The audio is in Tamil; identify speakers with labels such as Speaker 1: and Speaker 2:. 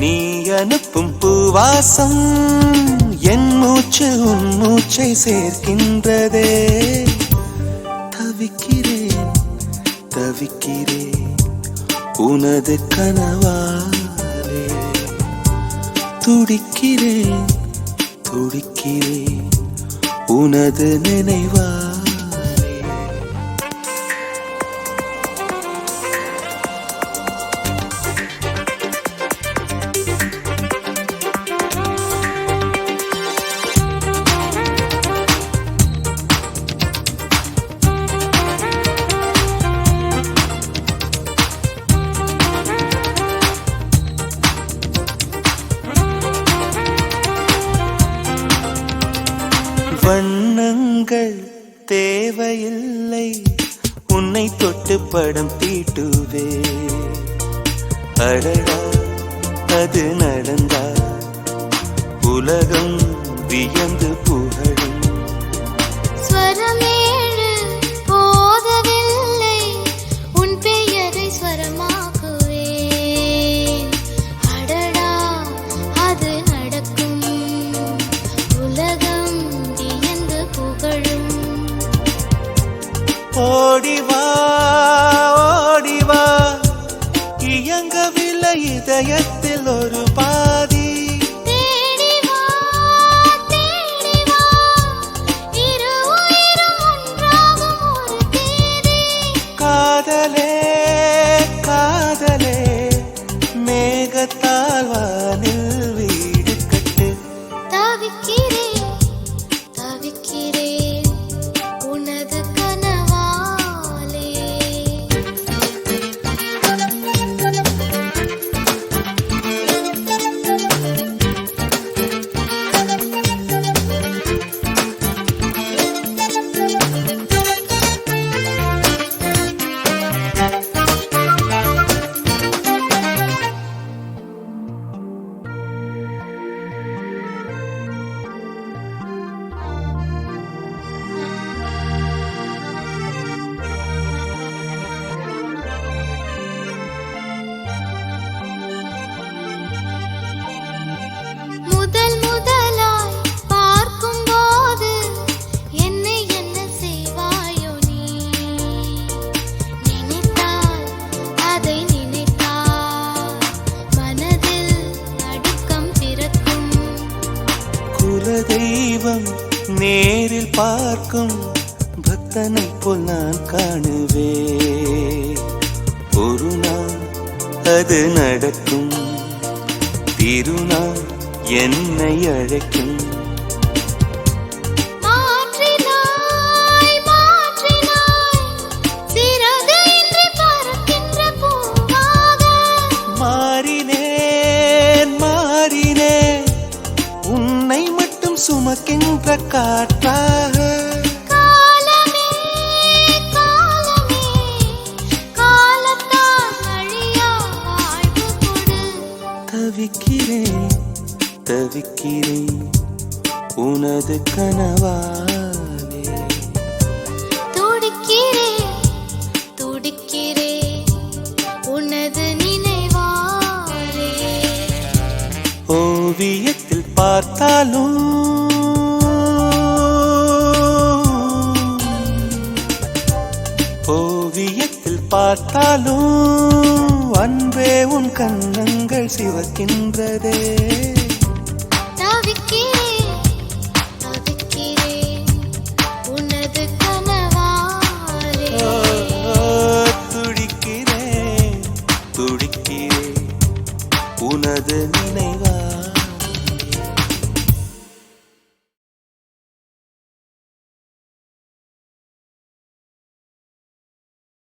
Speaker 1: நீ அனுப்பும் பூவாசம் என் மூச்சு உன் மூச்சை சேர்க்கின்றதே. தவிக்கிறேன் தவிக்கிறேன் உனது கனவாலே. துடிக்கிறேன் துடிக்கிறேன் உனது நினைவா வண்ணங்கள் தேவையில்லை. உன்னை தொட்டு படம் தீட்டுவே அடடா அது நடந்தா. உலகம் வியந்து புகழ் இயங்கவில்லை இதயத்தில் ஒரு பாத. தெய்வம் நேரில் பார்க்கும் பக்தனை போல் நான் காணுவே ஒரு நாள் அது நடக்கும். திருநாள் என்னை அழைக்கும். சுமக்கின்ற காற்றாக தவிக்கிறேன் தவிக்கிறேன் உனது கனவாலே ஓவியத்தில் பார்த்தாலும் ஓவியத்தில் பார்த்தாலும் அன்பே உன் கண்ணங்கள் சிவக்கின்றதே.
Speaker 2: தவிக்கிறேன்
Speaker 1: துடிக்கிறேன்